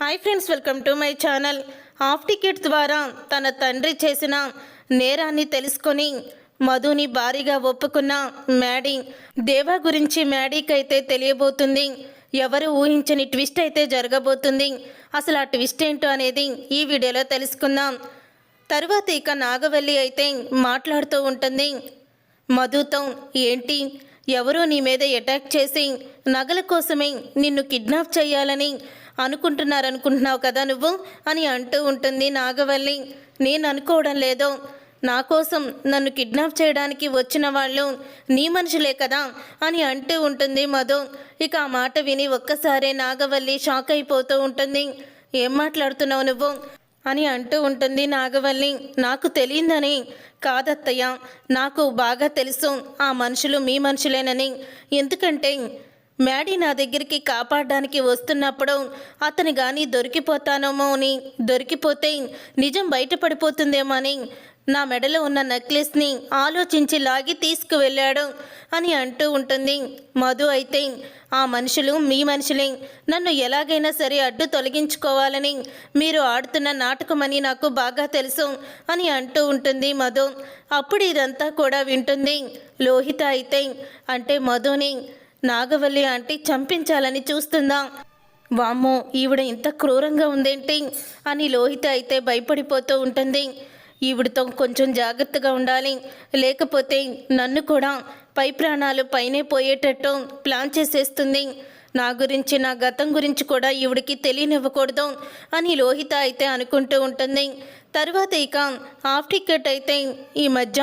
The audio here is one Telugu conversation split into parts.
Hi friends welcome to my channel. Half ticket ద్వారా తన తండ్రి చేసిన నేరాన్ని తెలుసుకొని మధుని భారీగా ఒప్పుకున్న మ్యాడీ దేవా గురించి మ్యాడీకి అయితే తెలియబోతుంది. ఎవరు ఊహించని ట్విస్ట్ అయితే జరగబోతుంది. అసలు ఆ ట్విస్ట్ ఏంటో అనేది ఈ వీడియోలో తెలుసుకుందాం. తరువాత ఇక నాగవల్లి అయితే మాట్లాడుతూ ఉంటుంది. మధుతో ఏంటి? ఎవరో నీ మీద అటాక్ చేసి నగల కోసమే నిన్ను కిడ్నాప్ చేయాలని అనుకుంటున్నారనుకుంటున్నావు కదా నువ్వు? అని అంటూ ఉంటుంది నాగవల్లి. నేను అనుకోవడం లేదో. నా కోసం నన్ను కిడ్నాప్ చేయడానికి వచ్చిన వాళ్ళు నీ మనుషులే కదా? అని అంటూ ఉంటుంది మధు. ఇక ఆ మాట విని ఒక్కసారే నాగవల్లి షాక్ అయిపోతూ ఉంటుంది. ఏం మాట్లాడుతున్నావు నువ్వు? అని అంటూ ఉంటుంది నాగవల్లి. నాకు తెలియదని? కాదత్తయ్య నాకు బాగా తెలుసు. ఆ మనుషులు మీ మనుషులేనని. ఎందుకంటే మ్యాడీ నా దగ్గరికి కాపాడడానికి వస్తున్నప్పుడు అతను కానీ దొరికిపోతానేమో అని దొరికిపోతే నిజం బయటపడిపోతుందేమో అని నా మెడలో ఉన్న నెక్లెస్ని ఆలోచించి లాగి తీసుకువెళ్ళాడు అని అంటూ ఉంటుంది. మధు అయితే ఆ మనుషులు మీ మనుషులే నన్ను ఎలాగైనా సరే అడ్డు తొలగించుకోవాలని మీరు ఆడుతున్న నాటకమని నాకు బాగా తెలుసు అని అంటూ ఉంటుంది మధు. అప్పుడు ఇదంతా కూడా వింటుంది. లోహిత అయితే అంటే మధుని నాగవల్లి ఆంటీ చంపించాలని చూస్తుందా వామ్మో ఈవిడ ఇంత క్రూరంగా ఉందేంటి? అని లోహిత అయితే భయపడిపోతూ ఉంటుంది. ఈవిడతో కొంచెం జాగ్రత్తగా ఉండాలి. లేకపోతే నన్ను కూడా పై ప్రాణాలు పైనే పోయేటట్టు ప్లాన్ చేసేస్తుంది. నా గురించి నా గతం గురించి కూడా ఈవిడికి తెలియనివ్వకూడదు అని లోహిత అయితే అనుకుంటూ ఉంటుంది. తర్వాత ఇక హాఫ్ టికెట్ అయితే ఈ మధ్య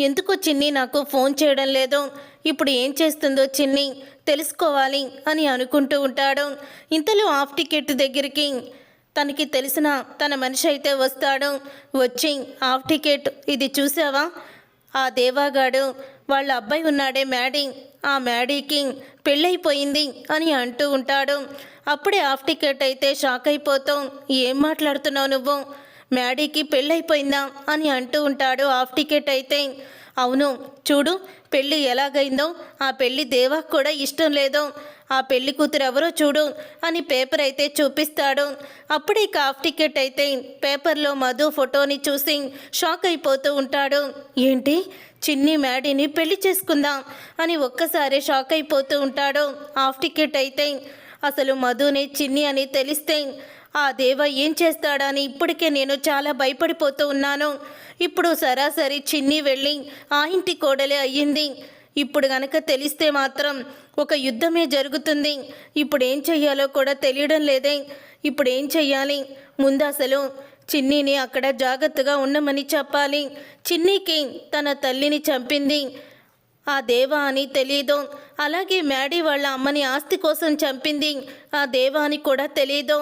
ఎందుకు చిన్ని నాకు ఫోన్ చేయడం లేదు? ఇప్పుడు ఏం చేస్తుందో చిన్ని తెలుసుకోవాలి అని అనుకుంటూ ఉంటాడు. ఇంతలో హాఫ్ టికెట్ దగ్గరికి తనకి తెలిసిన తన మనిషి అయితే వస్తాడు. వచ్చి హాఫ్ టికెట్ ఇది చూసావా? ఆ దేవాగాడు వాళ్ళ అబ్బాయి ఉన్నాడే మ్యాడీ. ఆ మ్యాడీకి పెళ్ళైపోయింది అని అంటూ ఉంటాడు. అప్పుడే హాఫ్ టికెట్ అయితే షాక్ అయిపోతాం. ఏం మాట్లాడుతున్నావు నువ్వు? మ్యాడీకి పెళ్ళైపోయిందా అని అంటూ ఉంటాడు హాఫ్ టికెట్ అయితే. అవును చూడు పెళ్ళి ఎలాగైందో. ఆ పెళ్ళి దేవాకు కూడా ఇష్టం లేదో. ఆ పెళ్ళి కూతురు ఎవరో చూడు అని పేపర్ అయితే చూపిస్తాడు. అప్పుడే హాఫ్ టికెట్ అయితే పేపర్లో మధు ఫోటోని చూసి షాక్ అయిపోతూ ఉంటాడు. ఏంటి? చిన్ని మ్యాడీని పెళ్ళి చేసుకుందాం అని ఒక్కసారి షాక్ అయిపోతూ ఉంటాడు. హాఫ్ టికెట్ అయితే అసలు మధుని చిన్ని అని తెలిస్తే ఆ దేవ ఏం చేస్తాడని ఇప్పటికే నేను చాలా భయపడిపోతూ ఉన్నాను. ఇప్పుడు సరాసరి చిన్ని వెళ్ళి ఆ ఇంటి కోడలే అయ్యింది. ఇప్పుడు గనక తెలిస్తే మాత్రం ఒక యుద్ధమే జరుగుతుంది. ఇప్పుడు ఏం చెయ్యాలో కూడా తెలియడం లేదే. ఇప్పుడు ఏం చెయ్యాలి? ముందు అసలు చిన్నీని అక్కడ జాగ్రత్తగా ఉండమని చెప్పాలి. చిన్నీకి తన తల్లిని చంపింది. ఆ దేవ అని తెలియదు అలాగే మ్యాడీ వాళ్ళ అమ్మని ఆస్తి కోసం చంపింది. ఆ దేవ అని కూడా తెలియదు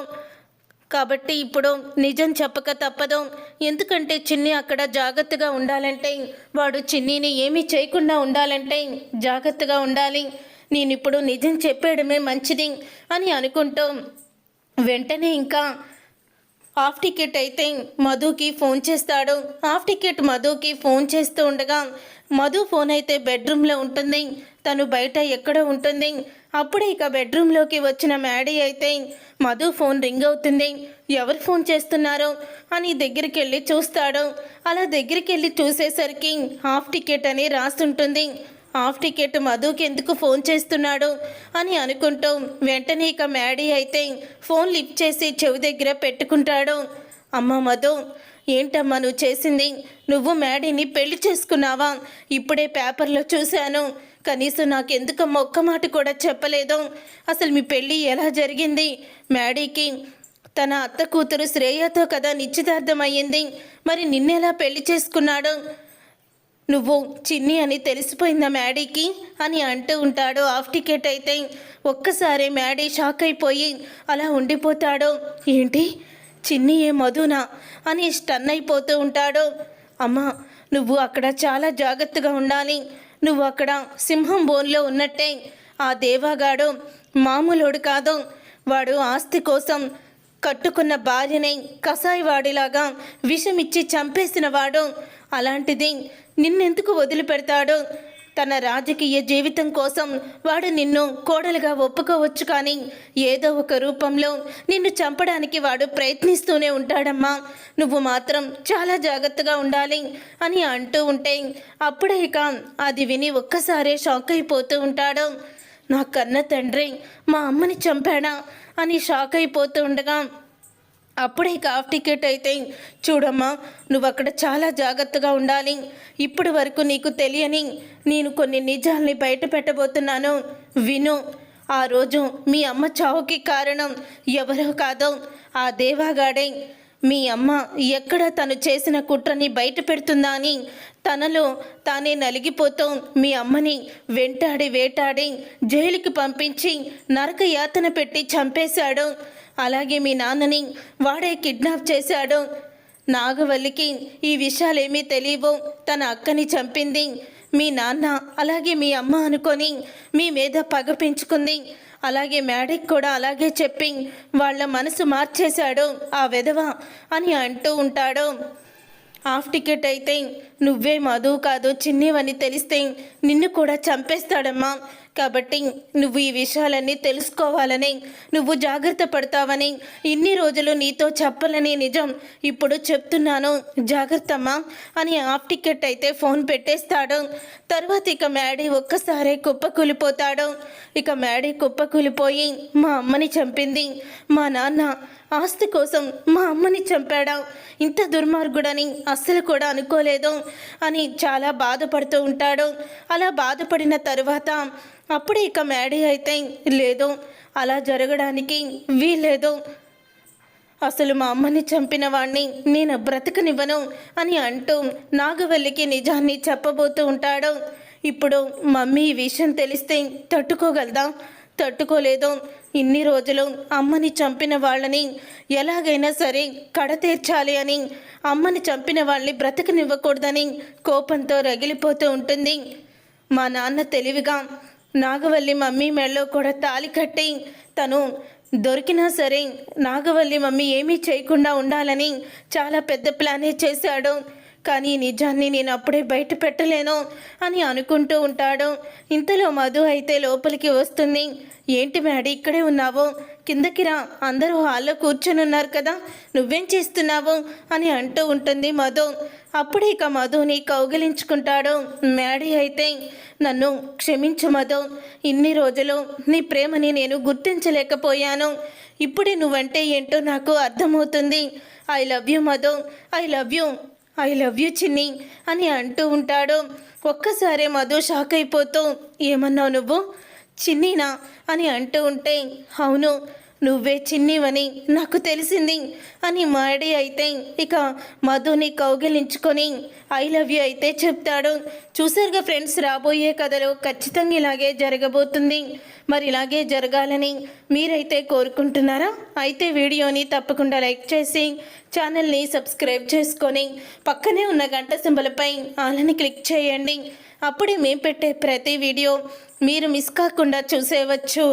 కాబట్టి ఇప్పుడు నిజం చెప్పక తప్పదు. ఎందుకంటే చిన్ని అక్కడ జాగ్రత్తగా ఉండాలంటే వాడు చిన్నీని ఏమీ చేయకుండా ఉండాలంటే జాగ్రత్తగా ఉండాలి. నేను ఇప్పుడు నిజం చెప్పేయడమే మంచిది అని అనుకుంటూ వెంటనే ఇంకా హాఫ్ టికెట్ అయితే మధుకి ఫోన్ చేస్తాడు. హాఫ్ టికెట్ మధుకి ఫోన్ చేస్తూ ఉండగా మధు ఫోన్ అయితే బెడ్రూమ్లో ఉంటుంది. తను బయట ఎక్కడ ఉంటుంది. అప్పుడే ఇక బెడ్రూమ్లోకి వచ్చిన మ్యాడీ అయితే మధు ఫోన్ రింగ్ అవుతుంది. ఎవరు ఫోన్ చేస్తున్నారో అని దగ్గరికి వెళ్ళి చూస్తాడు. అలా దగ్గరికి వెళ్ళి చూసేసరికి హాఫ్ టికెట్ అని రాస్తుంటుంది హాఫ్ టికెట్ మధుకి ఎందుకు ఫోన్ చేస్తున్నాడు అని అనుకుంటూ వెంటనే ఇక మ్యాడీ అయితే ఫోన్ లిఫ్ట్ చేసి చెవి దగ్గర పెట్టుకుంటాడు. అమ్మ మధు ఏంటమ్మా నువ్వు చేసింది? నువ్వు మ్యాడీని పెళ్ళి చేసుకున్నావా? ఇప్పుడే పేపర్లో చూశాను. కనీసం నాకు ఒక్క మాట కూడా చెప్పలేదు. అసలు మీ పెళ్ళి ఎలా జరిగింది? మ్యాడీకి తన అత్త కూతురు శ్రేయతో కదా నిశ్చితార్థం అయ్యింది. మరి నిన్నెలా పెళ్ళి చేసుకున్నాడు? నువ్వు చిన్ని అని తెలిసిపోయిందా మ్యాడీకి? అని అంటూ ఉంటాడు. హాఫ్ టికెట్ అయితే ఒక్కసారి మ్యాడీ షాక్ అయిపోయి అలా ఉండిపోతాడు. ఏంటి? చిన్ని ఏ మధునా? అని స్టన్ అయిపోతూ ఉంటాడు. అమ్మా నువ్వు అక్కడ చాలా జాగ్రత్తగా ఉండాలి. నువ్వు అక్కడ సింహం బోన్లో ఉన్నట్టే. ఆ దేవాగాడు మామూలుడు కాదు. వాడు ఆస్తి కోసం కట్టుకున్న భార్యని కసాయివాడిలాగా విషమిచ్చి చంపేసిన వాడు. అలాంటిది నిన్నెందుకు వదిలిపెడతాడు? తన రాజకీయ జీవితం కోసం వాడు నిన్ను కోడలుగా ఒప్పుకోవచ్చు కానీ ఏదో ఒక రూపంలో నిన్ను చంపడానికి వాడు ప్రయత్నిస్తూనే ఉంటాడమ్మా. నువ్వు మాత్రం చాలా జాగ్రత్తగా ఉండాలి అని అంటూ ఉంటే అప్పుడే ఇక అది విని ఒక్కసారే షాక్ అయిపోతూ ఉంటాడు. నా కన్న తండ్రి మా అమ్మని చంపాడా? అని షాక్ అయిపోతూ ఉండగా అప్పుడే కాఫ్ టికెట్ అయితే చూడమ్మా నువ్వు అక్కడ చాలా జాగ్రత్తగా ఉండాలి. ఇప్పటి వరకు నీకు తెలియని నేను కొన్ని నిజాల్ని బయట పెట్టబోతున్నాను. విను ఆ రోజు మీ అమ్మ చావుకి కారణం ఎవరో కాదో ఆ దేవాగాడే. మీ అమ్మ ఎక్కడ తను చేసిన కుట్రని బయట పెడుతుందా అని తనలో తానే నలిగిపోతూ మీ అమ్మని వెంటాడి వేటాడి జైలుకి పంపించి నరక యాతన పెట్టి చంపేశాడు. అలాగే మీ నాన్నని వాడే కిడ్నాప్ చేశాడు. నాగవల్లికి ఈ విషయాలేమీ తెలియవు. తన అక్కని చంపింది. మీ నాన్న అలాగే మీ అమ్మ అనుకొని మీ మీద పగ పెంచుకుంది. అలాగే మేడకి కూడా అలాగే చెప్పి వాళ్ళ మనసు మార్చేశాడు ఆ విధవ అని అంటూ ఉంటాడు. హాఫ్ టికెట్ అయితే నువ్వే మధు కాదు చిన్నివని తెలిస్తే నిన్ను కూడా చంపేస్తాడమ్మా. కాబట్టి నువ్వు ఈ విషయాలన్నీ తెలుసుకోవాలని నువ్వు జాగ్రత్త పడతావని ఇన్ని రోజులు నీతో చెప్పలని నిజం ఇప్పుడు చెప్తున్నాను. జాగ్రత్తమ్మా అని ఆఫ్ టికెట్ అయితే ఫోన్ పెట్టేస్తాడు. తర్వాత ఇక మ్యాడీ ఒక్కసారే కుప్పకూలిపోతాడు. ఇక మ్యాడీ కుప్పకూలిపోయి మా అమ్మని చంపింది. మా నాన్న ఆస్తి కోసం మా అమ్మని చంపాడా? ఇంత దుర్మార్గుడని అస్సలు కూడా అనుకోలేదు అని చాలా బాధపడుతూ ఉంటాడు. అలా బాధపడిన తరువాత అప్పుడే ఇక మ్యాడీ అయితే లేదో. అలా జరగడానికి వీలేదో అసలు మా అమ్మని చంపిన వాణ్ణి నేను బ్రతకనివ్వను అని అంటూ నాగవల్లికి నిజాన్ని చెప్పబోతూ ఉంటాడు. ఇప్పుడు మమ్మీ ఈ విషయం తెలిస్తే తట్టుకోగలదా? తట్టుకోలేదు. ఇన్ని రోజులు అమ్మని చంపిన వాళ్ళని ఎలాగైనా సరే కడతీర్చాలి అని అమ్మని చంపిన వాళ్ళని బ్రతకనివ్వకూడదని కోపంతో రగిలిపోతూ ఉంటుంది. మా నాన్న తెలివిగా నాగవల్లి మమ్మీ మెడలో కూడా తాలి కట్టి తను దొరికినా సరే నాగవల్లి మమ్మీ ఏమీ చేయకుండా ఉండాలని చాలా పెద్ద ప్లానే చేశాడు. కానీ నిజాన్ని నేను అప్పుడే బయట పెట్టలేను అని అనుకుంటూ ఉంటాడు. ఇంతలో మధు అయితే లోపలికి వస్తుంది. ఏంటి మేడీ ఇక్కడే ఉన్నావు? కిందకి రా. అందరూ హాల్లో కూర్చొని ఉన్నారు కదా. నువ్వేం చేస్తున్నావు? అని అంటూ ఉంటుంది మధు. అప్పుడు ఇక మధుని కౌగిలించుకుంటాడు. మేడీ అయితే నన్ను క్షమించు మధు. ఇన్ని రోజులు నీ ప్రేమని నేను గుర్తించలేకపోయాను. ఇప్పుడే నువ్వంటే ఏంటో నాకు అర్థమవుతుంది. I love you Madhu. I love you I love you Chinni అని అంటూ ఉంటాడు. ఒక్కసారే మధు షాక్ అయిపోతూ ఏమన్నావు నువ్వు? చిన్నీనా? అని అంటూ ఉంటే అవును నువ్వే చిన్నివని నాకు తెలిసింది అని మాడి అయితే ఇక మధుని కౌగిలించుకొని ఐ లవ్ యూ అయితే చెప్తాడు. చూసారుగా ఫ్రెండ్స్ రాబోయే కథలో ఖచ్చితంగా ఇలాగే జరగబోతుంది. మరి ఇలాగే జరగాలని మీరైతే కోరుకుంటున్నారా? అయితే వీడియోని తప్పకుండా లైక్ చేసి ఛానల్ని సబ్స్క్రైబ్ చేసుకొని పక్కనే ఉన్న గంట సింబలపై ఆలని క్లిక్ చేయండి. అప్పుడే మేము పెట్టే ప్రతి వీడియో మీరు మిస్ కాకుండా చూసేవచ్చు.